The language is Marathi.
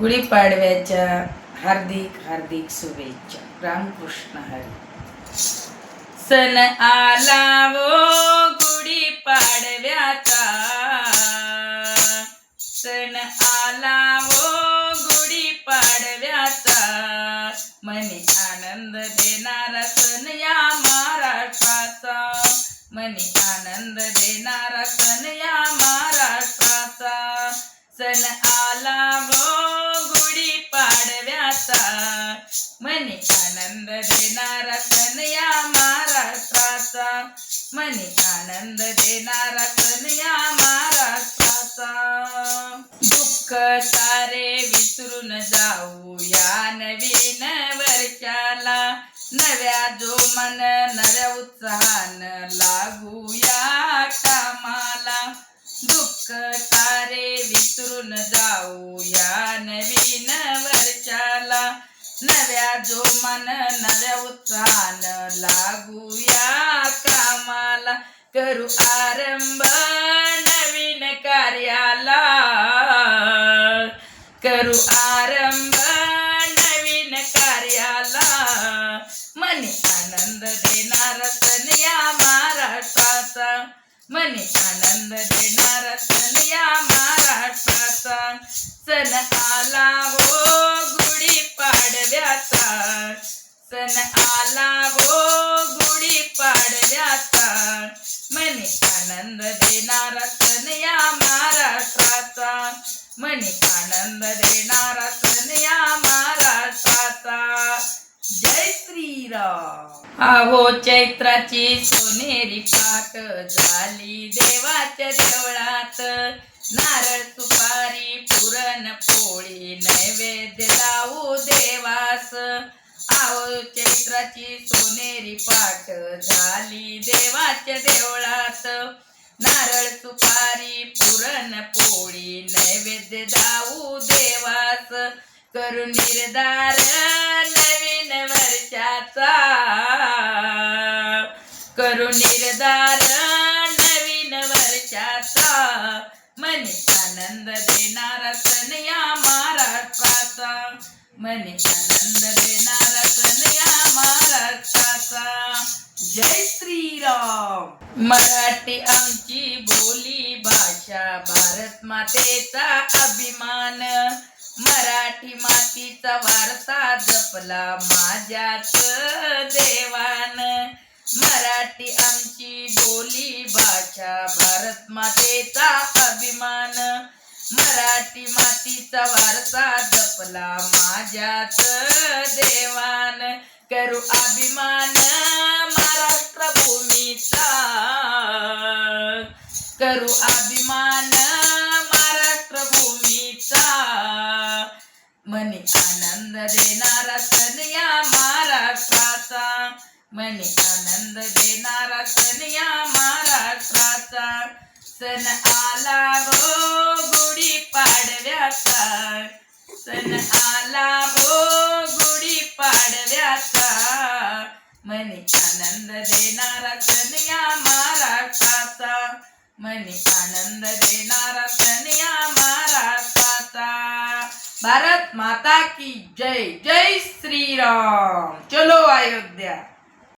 गुढीपाडव्याच्या हार्दिक हार्दिक शुभेच्छा. रामकृष्ण हरी. सन आला वो गुढीपाडव्याचा. सण आला वो गुढीपाडव्याचा. मनी आनंद देणारा सण या महाराष्ट्राचा. मनी आनंद देणारा सण या महाराष्ट्राचा. सण आला वो पाडव्याचा मनी आनंद देणारा सण या महाराष्ट्राचा. मनी आनंद देणारा सण या महाराष्ट्राचा. दुःख सारे विसरून जाऊ या नवीन वर्षाला नव्या जो मन नव्या उत्साहानं लागूया कामाला. दुःख जो मन नव्या उत्साहानं लागूया कामाला करू आरंभ नवीन कार्याला. करू आरंभ नवीन कार्याला. मनी आनंद देणार सण या महाराष्ट्राचा. मनी आनंद देणार सण या महाराष्ट्राचा. सण आला सण आला गो गुढी पाडव्याचा मने आनंद देणारा सण या महाराष्ट्राचा. मने आनंद देणारा सण या महाराष्ट्राचा. जय श्रीराम. आहो चैत्राची सोनेरी पाट झाली देवाच्या देवळात. नारळ सुपारी पुरण पोळी नैवेद्य लावू देवास. आहो चैत्राची सोनेरी पाठ झाली देवाच्या देवळात. नारळ सुपारी पुरण पोळी नैवेद्य दाऊ देवास. करू निर्धार नवीन वर्षाचा. करू निर्धार नवीन वर्षाचा. मनी आनंद देणारा सण या महाराष्ट्राचा. मनी आनंद देणारा जय श्रीराम. मराठी आमची बोली भाषा भारत मातेचा अभिमान. मराठी मातीचा वारसा जपला माझ्याच देवान. मराठी आमची बोली भाषा भारत मातेचा अभिमान. मराठी मातीचा वारसा जपला माझ्याच देवान. करू अभिमान. करू अभिमान महाराष्ट्र भूमीचा मनी आनंद देणारा सण या महाराष्ट्राचा. मनी आनंद देणारा सण या महाराष्ट्राचा. सण आला हो गुढी पाडव्याचा. सण आला हो गुढी पाडव्याचा. मनी आनंद देणारा सण या महाराष्ट्राचा. मनी आनंद देणारा कन्या या महाराष्ट्राचा. भारत माता की जय जय श्री राम चलो अयोध्या.